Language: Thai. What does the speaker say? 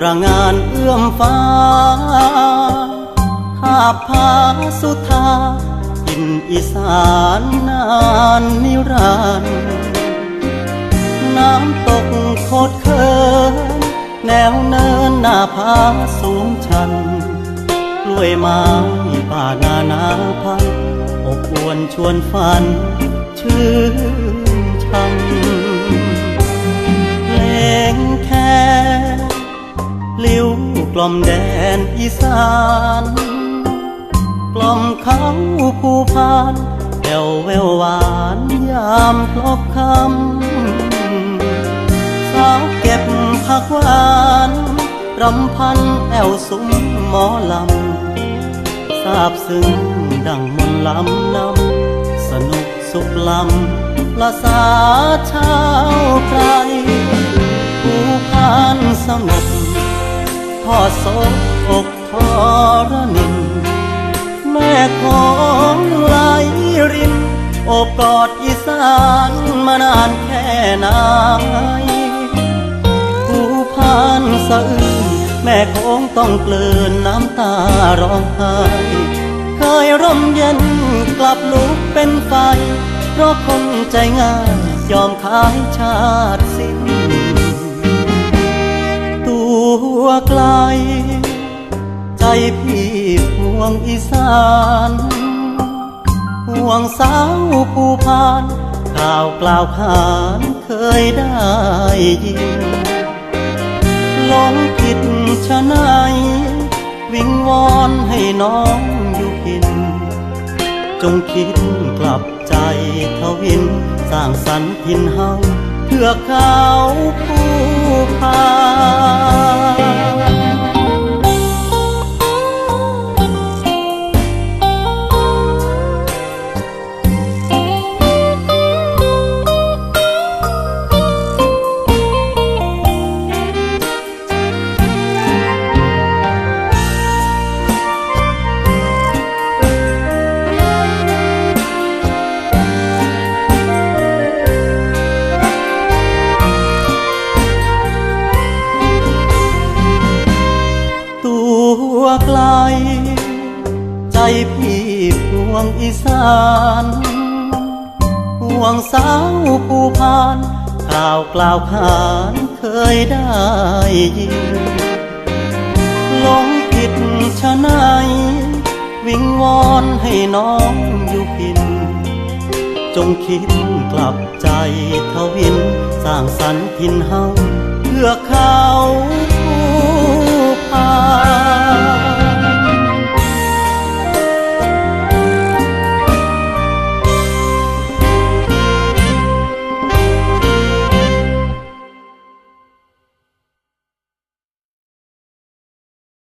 ตรงานเอื้อมฟ้าข้าพาสุธาอินอีสานนานนิรันดร์น้ำตกโคดเคินแนวเนินหน้าผาสูงชันกล้วยไม้ป่านานาพันอบอวนชวนฝันชื่น ล่อมแดนอีสานกล่อมเขาภูพานแววแววหวานยามพลบคำสาวเก็บผักหวานรำพันแอวซุ้มหมอลำทราบซึ้งดังมนลำนำสนุกสุขลำละสาชาวไพรผู้พานสงบ ทอดโศกอกทรนิน แม่ของไหลริน โอบกอดอีสานมานานแค่ไหนผู้พานสะอื้นแม่คงต้องเกลือนน้ำตาร้องไห้เคยร่มเย็นกลับลุกเป็นไฟ เพราะคนใจง่ายยอมขายชาติสิ้น อีสานห่วงสาวผู้พานข่าวกล่าวขานเคยได้ยินลงผิดชะไนายวิงวอนให้น้องอยู่กิน จงคิดกลับใจทวิน สร้างสรรค์ทินเฮาเพื่อเขาผู้พาน ใจพี่ห่วงอีสานห่วงสาวผู้พานข่าวกล่าวขานเคยได้ยินหลงผิดชะไหนายวิงวอนให้น้องอยู่กิน จงคิดกลับใจทวิน สร้างสรรค์ทินเฮาเพื่อเขาผู้พาน